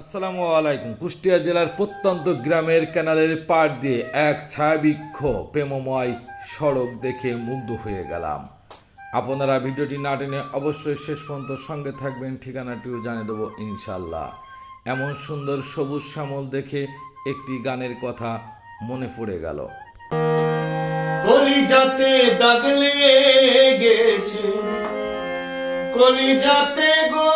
আসসালামু আলাইকুম। কুষ্টিয়া জেলার প্রত্যন্ত গ্রামের ক্যানালের পাড় দিয়ে এক ছায়াবৃক্ষ প্রেমময় সড়ক দেখে মুগ্ধ হয়ে গেলাম। আপনারা ভিডিওটি না টেনে অবশ্যই শেষ পর্যন্ত সঙ্গে থাকবেন, ঠিকানাটিও জানিয়ে দেবো ইনশাল্লাহ এমন সুন্দর সবুজ শ্যামল দেখে একটি গানের কথা মনে পড়ে গেল। কলিজাতে দাগ কলিজাতে গো।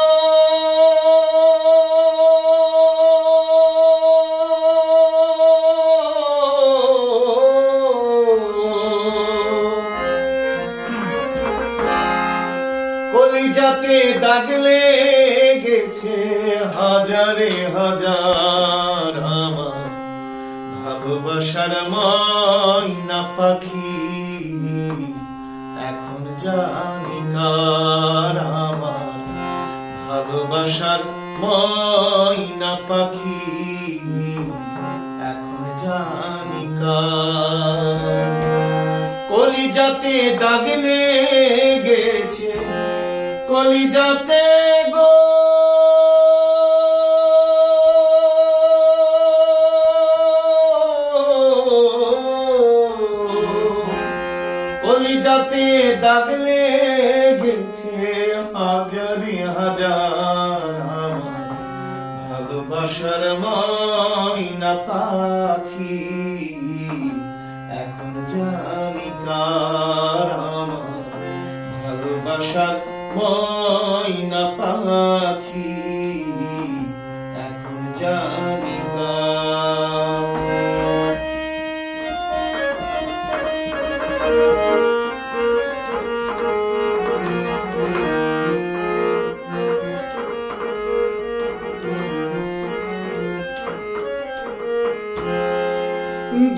কলিজাতে দাগ লেগেছে হাজারে হাজার আমার। ভালোবাসার ময়না পাখি এখন জানি কার আমার। ভালোবাসার ময়না পাখি এখন জানি কার। কলিজাতে দাগ লেগেছে কলিজাতে গো। কলিজাতে দাগ লেগেছে হাজারি হাজার। ভালোবাসার ময়না পাখি এখন জানি কার আমার। ভালোবাসার ময়না পাখি এখন জানি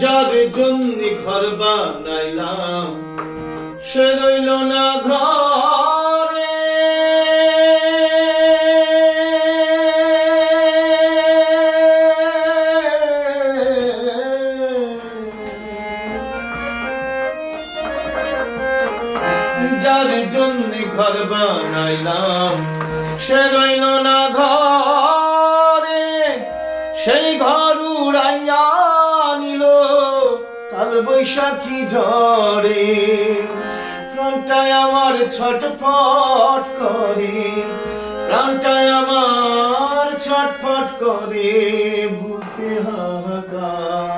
যার জন্য ঘর বানাইলাম সে রইল না ঘরে। যার জন্য ঘর বানাইলাম, সে রইল না ঘরে, সেই ঘর উড়াইয়া নিল কাল বৈশাখী ঝরে প্রাণটায় আমার ছটফট করে প্রাণটায় আমার ছটফট করে, বুকে হাহাকার।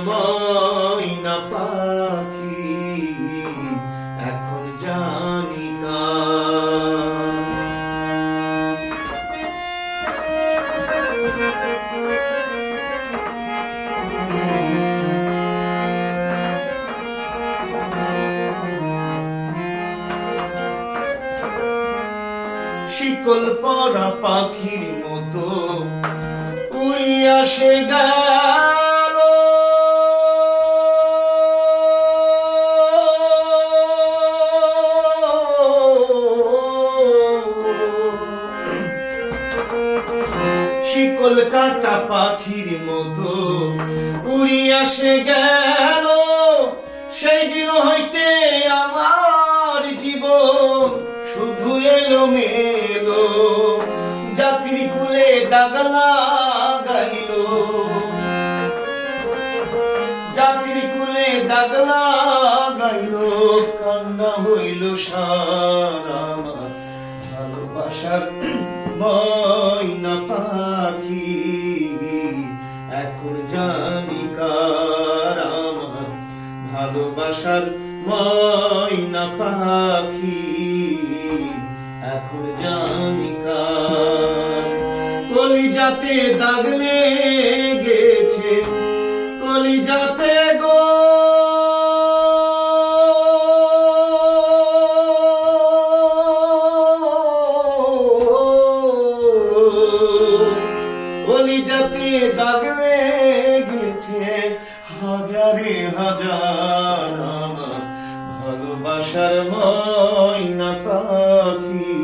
শিকল পরা পাখির মতো উড়িয়া সে গেল। শিকল কাটা পাখির মতো উড়িয়া সে গেল। সেই দিন হইতে আমার জাতির কুলে দাগলা গাইল কান্না হইল সারা ভালোবাসার ময়না পাখি, এখন জানি কার ভালোবাসার ময়না পাখি, এখন জানি কার। কলিজাতে দাগ লেগেছে হাজারে হাজার আমার ভালোবাসার ময়না পাখি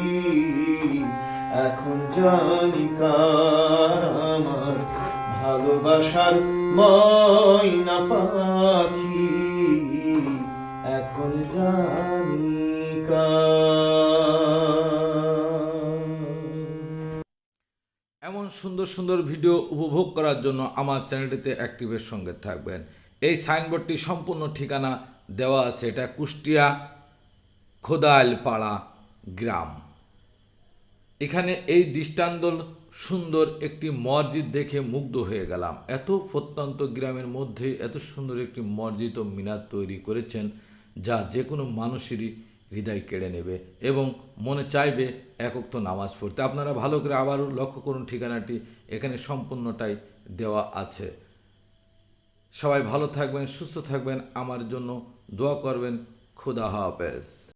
এখন জানি কার আমার ভালোবাসার ময়না পাখি এখন জানি কার। সুন্দর সুন্দর ভিডিও উপভোগ করার জন্য আমার চ্যানেলটিতে অ্যাক্টিভের সঙ্গে থাকবেন। এই সাইনবোর্ডটি সম্পূর্ণ ঠিকানা দেওয়া আছে, এটা কুষ্টিয়া খোদাইলপাড়া গ্রাম। এখানে এই দৃষ্টান্ত সুন্দর একটি মসজিদ দেখে মুগ্ধ হয়ে গেলাম। এত প্রত্যন্ত গ্রামের মধ্যে এত সুন্দর একটি মসজিদ ও মিনার তৈরি করেছেন, যা যে কোনো মানুষেরই হৃদয় কেড়ে নেবে এবং মনে চাইবে একক তো নামাজ পড়তে। আপনারা ভালো করে আবারও লক্ষ্য করুন ঠিকানাটি, এখানে সম্পূর্ণটাই দেওয়া আছে। সবাই ভালো থাকবেন, সুস্থ থাকবেন, আমার জন্য দোয়া করবেন। খুদা হাফেজ।